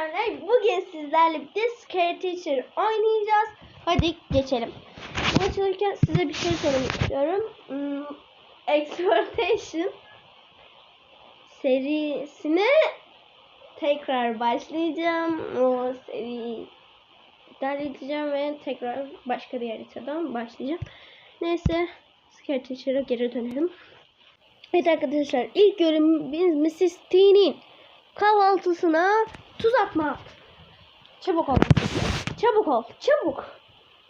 selamlar. Bugün sizlerle birlikte Scare Teacher oynayacağız. Hadi geçelim. Bu açılırken size bir şey söylemek istiyorum. Hmm, Exploitation serisine tekrar başlayacağım. O seriyi iptal edeceğim ve tekrar başka bir haritadan başlayacağım. Neyse Scare Teacher'a geri dönelim. Evet arkadaşlar ilk görevimiz Mrs. T'nin kahvaltısına tuz atma. Çabuk ol. Çabuk ol. Çabuk.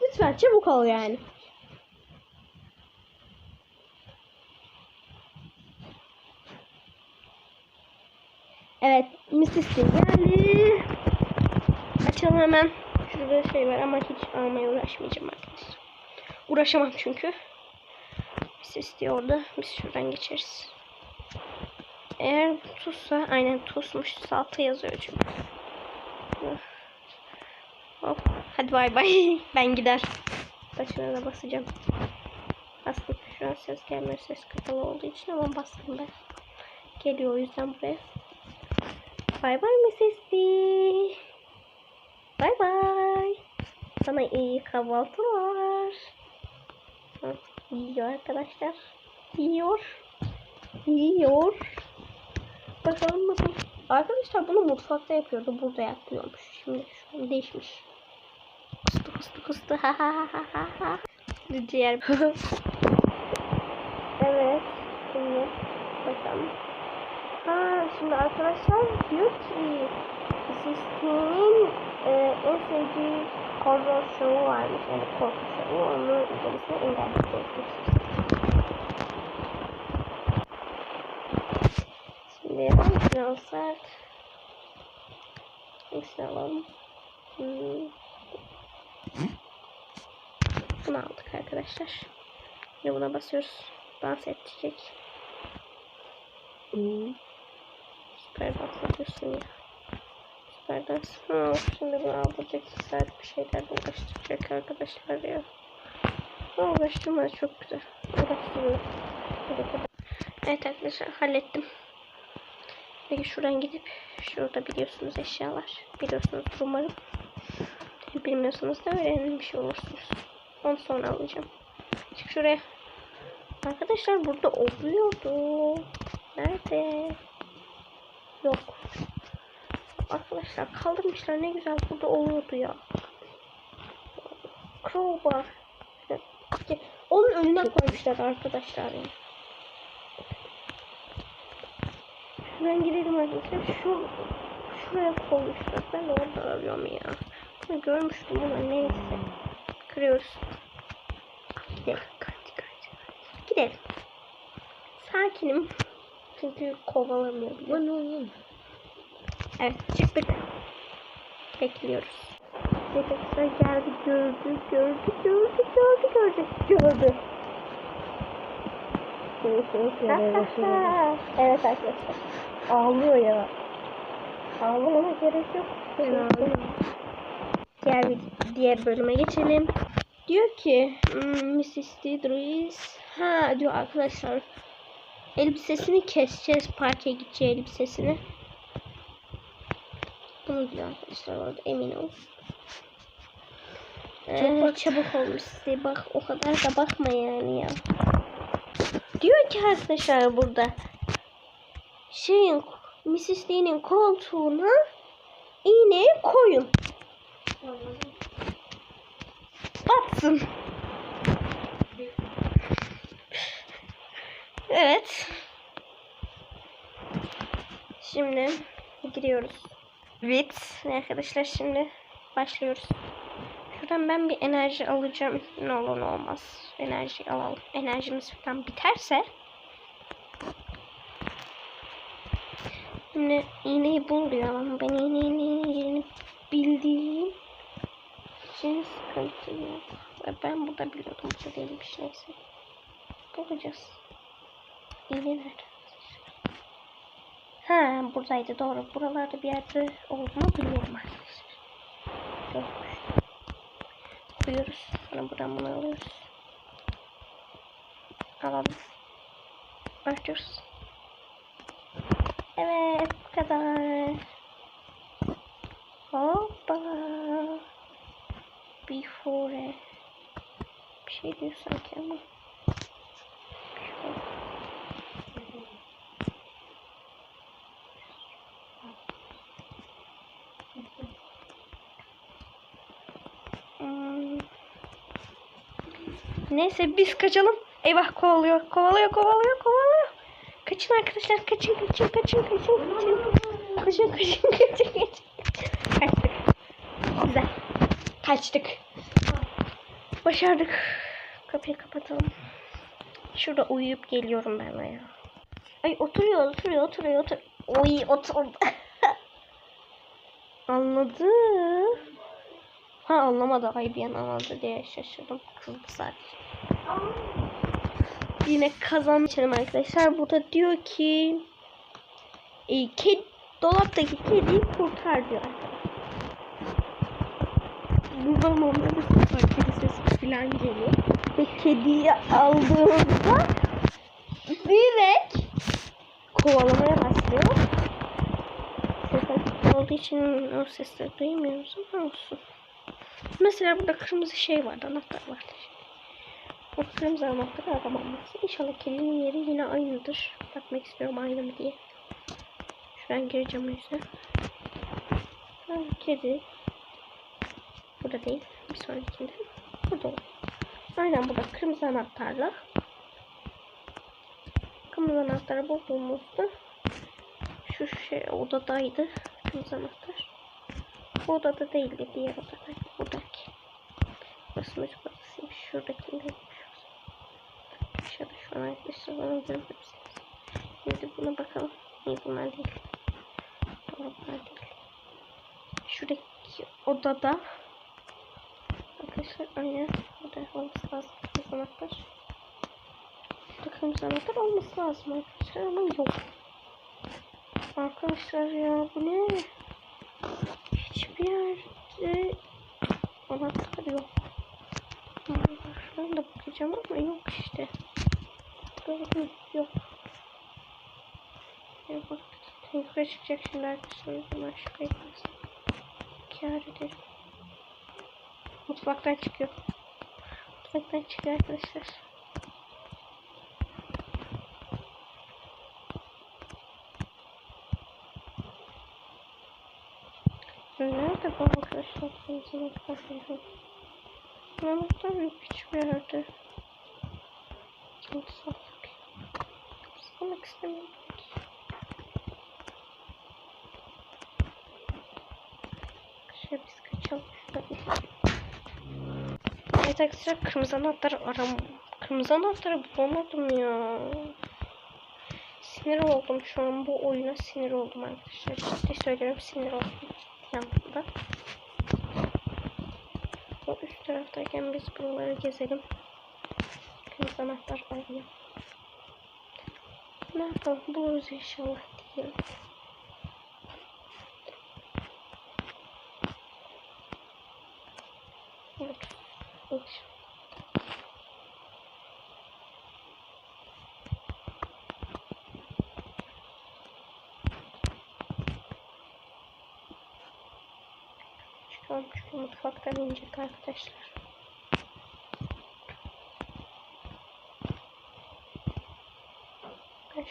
Lütfen çabuk ol yani. Evet Mrs. T geldi. Açalım hemen. Şurada şey var ama hiç almaya uğraşmayacağım arkadaşlar. Uğraşamam çünkü. Mrs. T orada. Biz şuradan geçeriz. Eğer tuzsa aynen tuzmuş salta yazıyor çünkü. Hop. Hadi bay bay. Ben gider. Başına da basacağım. Bastım. Şu an ses gelmiyor. Ses kapalı olduğu için ama bastım ben. Geliyor o yüzden buraya. Bay bay Mrs. Bay bay. Sana iyi kahvaltılar. Yiyor arkadaşlar. Yiyor. Yiyor. Bakalım nasıl. Arkadaşlar bunu mutfakta yapıyordu. Burada yapıyormuş. Şimdi şu an değişmiş. Kustu kustu kustu. Ha ha ha ha ha. Diğer. evet. Şimdi bakalım. Ha şimdi arkadaşlar diyor ki sistemin e, en sevdiği horror şovu varmış. Yani korku şovu. Onu izlemesini engelleyecekmiş. Şimdi hangisini alsak? Hangisini? Hmm. Bunu aldık arkadaşlar. Şimdi buna basıyoruz. Dans edecek. Hmm. Süper dans ediyorsun ya. Süper dans. Ha, şimdi bunu aldıracak. saat bir şeyler uğraştıracak arkadaşlar ya. Ama uğraştırma çok güzel. Kadar. Evet arkadaşlar hallettim. Peki şuradan gidip şurada biliyorsunuz eşyalar. Biliyorsunuz umarım. Bilmiyorsanız da öğrenmiş olursunuz. Onu sonra alacağım. Çık şuraya. Arkadaşlar burada oluyordu. Nerede? Yok. Arkadaşlar kaldırmışlar ne güzel burada oluyordu ya. Crowbar. Onun önüne koymuşlar arkadaşlar ya. Şuradan gidelim arkadaşlar. Şu şuraya koymuşlar. Ben de orada arıyorum ya. Bunu görmüştüm ama neyse. Kırıyoruz. Gidelim. Hadi, hadi. Gidelim. Sakinim. Çünkü kovalamıyorum. Evet çıktık. Bekliyoruz. Arkadaşlar geldi gördü gördü gördü gördü gördü gördü. evet arkadaşlar. Ağlıyor ya. Ağlamama gerek yok. Diğer bir diğer bölüme geçelim. Diyor ki hmm, Mrs. Didris ha diyor arkadaşlar elbisesini keseceğiz parke gideceği elbisesini. Bunu diyor arkadaşlar orada emin ol. Ee, çabuk olmuş size bak o kadar da bakma yani ya. Diyor ki arkadaşlar burada şeyin Mrs. Lee'nin koltuğuna iğneyi koyun. Batsın. Evet. Şimdi giriyoruz. Evet arkadaşlar şimdi başlıyoruz. Şuradan ben bir enerji alacağım. Ne olur ne olmaz. Enerji alalım. Enerjimiz falan biterse Şimdi iğneyi bul ama ben iğnenin yerini bildiğim için sıkıntı yok. Ve Ben burada biliyordum. Bu değilmiş neyse. Bulacağız. İğne nerede? Ha buradaydı doğru. Buralarda bir yerde olduğunu biliyorum arkadaşlar. Görmüştüm. Koyuyoruz. Sonra buradan bunu alıyoruz. Alalım. Açıyoruz. Evet bu kadar. Hoppa. Before. Bir şey diyor sanki ama. Hmm. Neyse biz kaçalım. Eyvah kovalıyor, kovalıyor, kovalıyor, kovalıyor. Kaçın arkadaşlar, kaçın, kaçın, kaçın, kaçın, kaçın. Kaçın, kaçın, kaçın, kaçın. Kaçtık. Güzel. Kaçtık. Başardık. Kapıyı kapatalım. Şurada uyuyup geliyorum ben ya. Ay oturuyor, oturuyor, oturuyor, otur. Oy oturdu. Anladı. Ha anlamadı. Ay bir an anladı diye şaşırdım. Kızdı sadece. Yine kazan içelim arkadaşlar. Burada diyor ki e, ked, dolaptaki kediyi kurtar diyor. Buradan onlara bir kedi sesi falan geliyor. Ve kediyi aldığımızda direkt kovalamaya başlıyor. Sesler olduğu için o sesleri duymuyoruz ama olsun. Mesela burada kırmızı şey vardı, anahtar vardı. O kırmızı anahtarı aramam lazım. İnşallah kedinin yeri yine aynıdır. Bakmak istiyorum aynı mı diye. Şuradan gireceğim o yüzden. Ha, kedi. Burada değil. Bir sonrakinde. Burada olur. Aynen burada kırmızı anahtarla. Kırmızı anahtarı bulduğumuzda şu şey odadaydı. Kırmızı anahtar. Bu odada değildi. Diğer odadaydı. Buradaki. Burası müzik odasıymış. Şuradakindeymiş. Aşağıda şu an arkadaşlar bana görüyorsunuz. Şimdi buna bakalım. İyi bunlar değil. Bunlar değil. Şuradaki odada arkadaşlar aynen burada olması lazım. Kırmızı anahtar. Şurada kırmızı anahtar olması lazım arkadaşlar ama yok. Arkadaşlar ya bu ne? Hiçbir yerde anahtar yok. Şuradan da bakacağım ama yok işte. Böyle yok. Ya bak yukarı çıkacak şimdi arkadaşlar. Zaman şuraya gitsin. Kâr ederim. Mutfaktan çıkıyor. Mutfaktan çıkıyor arkadaşlar. Nerede bu arkadaşlar? Mutfaktan. Yok hiçbir yerde. Çok Salak istemiyorum. Şöyle biz kaçalım. Şuradan. Evet arkadaşlar kırmızı anahtar aram. Kırmızı anahtarı bulamadım ya. Sinir oldum şu an bu oyuna sinir oldum arkadaşlar. Ciddi söylüyorum sinir oldum. Yanımda. O üst taraftayken biz buraları gezelim. Kırmızı anahtar arayayım. Buluruz inşallah diyelim. Evet. Evet. Çıkalım çünkü mutfaktan inecek arkadaşlar.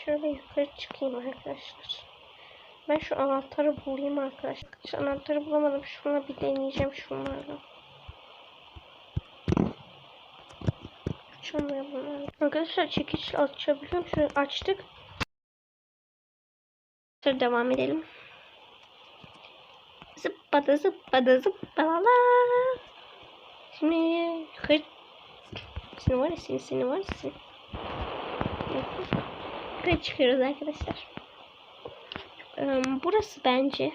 Şöyle yukarı çıkayım arkadaşlar. Ben şu anahtarı bulayım arkadaşlar. Şu anahtarı bulamadım. Şuna bir deneyeceğim şunlarla. Açılmıyor bunlar. Arkadaşlar çekiç açabiliyorum. Şöyle açtık. Şöyle devam edelim. Zıppada zıppada zıppala. Şimdi yukarı seni var ya seni seni var ya seni. Yukarı çıkıyoruz arkadaşlar. Burası bence.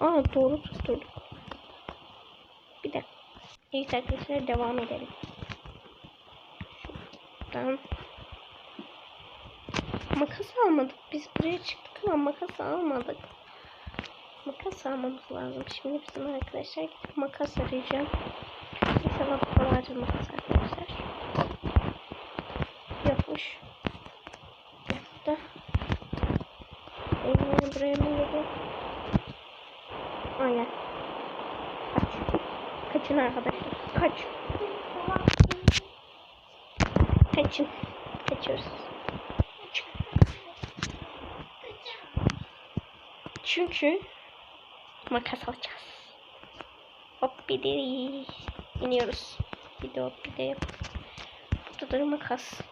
Aa doğru tutturduk. Bir dakika. Evet arkadaşlar devam edelim. Şuradan. Makas almadık. Biz buraya çıktık ama makas almadık. Makas almamız lazım. Şimdi bizim arkadaşlar gidip makas arayacağım. İnşallah buralarda makas arkadaşlar. Yokmuş. Burada. Elimleri buraya mı geliyor? Aynen. Kaç. Kaçın arkadaşlar. Kaç. Kaçın. Kaçıyoruz. Çünkü makas alacağız. Hop bir de iniyoruz. Bir de hop bir de yap. Burada da makas.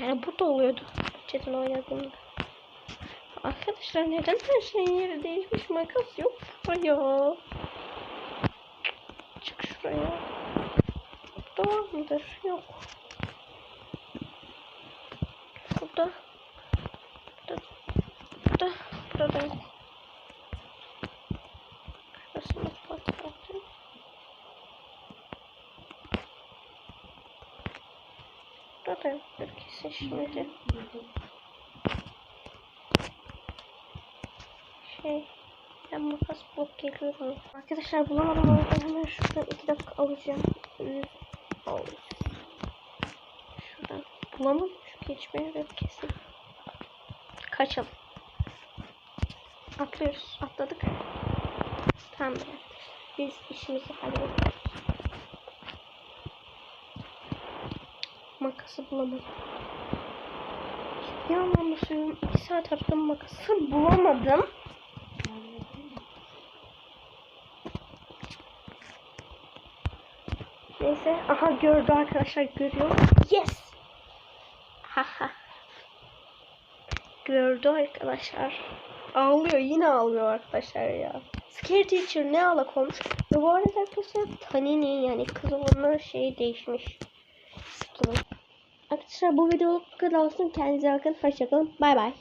Yani burada oluyordu. Çetin oynadığımda. Arkadaşlar neden her şeyin yeri değişmiş? Makas yok buraya. Çık şuraya. Burada var mıdır? Yok. Burada. Burada. Burada. Burada da yok. Şurasını patlattım. Burada da yoktur kesin şimdi. Şey. Ben makas bulup geliyorum. Arkadaşlar bulamadım o yüzden hemen şuradan iki dakika alacağım. Yüz alacağız. Şuradan bulamadım hiçbir yerde yok kesin. Kaçalım. Atlıyoruz. Atladık. Tamam. Biz işimizi hallettik. Bulamadım. Ciddi anlamda söylüyorum. 2 saat aradım makası bulamadım. Neyse. Aha gördü arkadaşlar. Görüyor. Yes. Haha. gördü arkadaşlar. Ağlıyor. Yine ağlıyor arkadaşlar ya. Scare Teacher ne alak olmuş. Ve bu arada arkadaşlar Tanini yani kız olanlar şey değişmiş. Skin. Arkadaşlar bu video bu kadar olsun. Kendinize bakın. Hoşçakalın. Bay bay.